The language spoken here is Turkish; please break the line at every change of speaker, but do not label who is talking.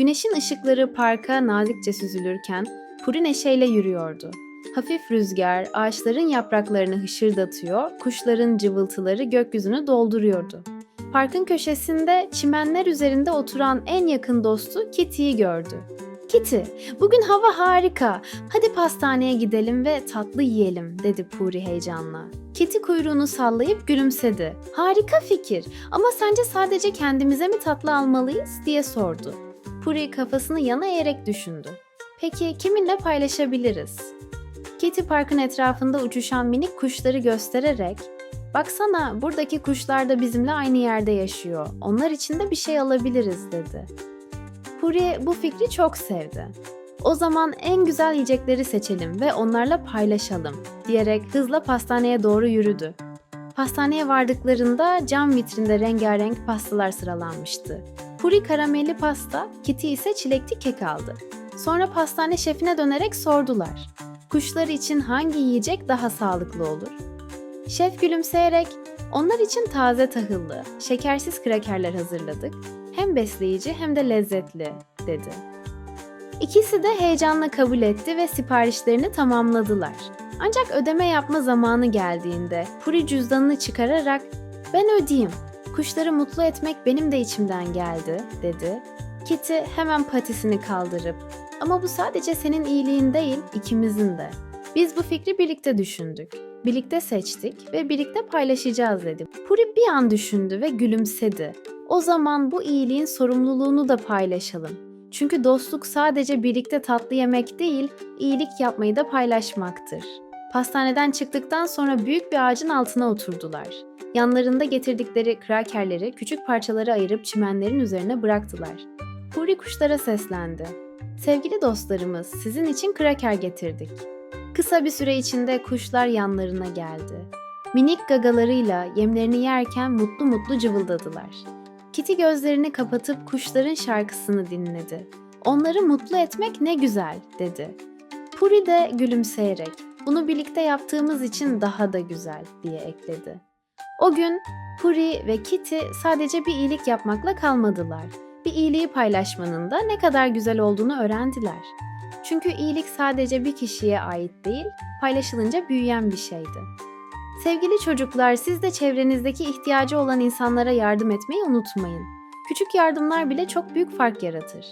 Güneşin ışıkları parka nazikçe süzülürken Puri neşeyle yürüyordu. Hafif rüzgar ağaçların yapraklarını hışırdatıyor, kuşların cıvıltıları gökyüzünü dolduruyordu. Parkın köşesinde çimenler üzerinde oturan en yakın dostu Kitty'yi gördü. Kitty, bugün hava harika. Hadi pastaneye gidelim ve tatlı yiyelim, dedi Puri heyecanla. Kitty kuyruğunu sallayıp gülümsedi. Harika fikir ama sence sadece kendimize mi tatlı almalıyız diye sordu. Puri kafasını yana eğerek düşündü. Peki kiminle paylaşabiliriz? Kitty parkın etrafında uçuşan minik kuşları göstererek Baksana buradaki kuşlar da bizimle aynı yerde yaşıyor. Onlar için de bir şey alabiliriz dedi. Puri bu fikri çok sevdi. O zaman en güzel yiyecekleri seçelim ve onlarla paylaşalım diyerek hızla pastaneye doğru yürüdü. Pastaneye vardıklarında cam vitrinde rengarenk pastalar sıralanmıştı. Puri karamelli pasta, Kitty ise çilekli kek aldı. Sonra pastane şefine dönerek sordular. Kuşlar için hangi yiyecek daha sağlıklı olur? Şef gülümseyerek onlar için taze tahıllı, şekersiz krakerler hazırladık. Hem besleyici hem de lezzetli, dedi. İkisi de heyecanla kabul etti ve siparişlerini tamamladılar. Ancak ödeme yapma zamanı geldiğinde Puri cüzdanını çıkararak "Ben ödeyeyim. Kuşları mutlu etmek benim de içimden geldi." dedi. Kitty hemen patisini kaldırıp "Ama bu sadece senin iyiliğin değil, ikimizin de. Biz bu fikri birlikte düşündük. Birlikte seçtik ve birlikte paylaşacağız." dedi. Puri bir an düşündü ve gülümsedi. O zaman bu iyiliğin sorumluluğunu da paylaşalım. Çünkü dostluk sadece birlikte tatlı yemek değil, iyilik yapmayı da paylaşmaktır. Pastaneden çıktıktan sonra büyük bir ağacın altına oturdular. Yanlarında getirdikleri krakerleri küçük parçalara ayırıp çimenlerin üzerine bıraktılar. Puri kuşlara seslendi. Sevgili dostlarımız, sizin için kraker getirdik. Kısa bir süre içinde kuşlar yanlarına geldi. Minik gagalarıyla yemlerini yerken mutlu mutlu cıvıldadılar. Kitty gözlerini kapatıp kuşların şarkısını dinledi. Onları mutlu etmek ne güzel, dedi. Puri de gülümseyerek, bunu birlikte yaptığımız için daha da güzel, diye ekledi. O gün Puri ve Kitty sadece bir iyilik yapmakla kalmadılar. Bir iyiliği paylaşmanın da ne kadar güzel olduğunu öğrendiler. Çünkü iyilik sadece bir kişiye ait değil, paylaşılınca büyüyen bir şeydi. Sevgili çocuklar, siz de çevrenizdeki ihtiyacı olan insanlara yardım etmeyi unutmayın. Küçük yardımlar bile çok büyük fark yaratır.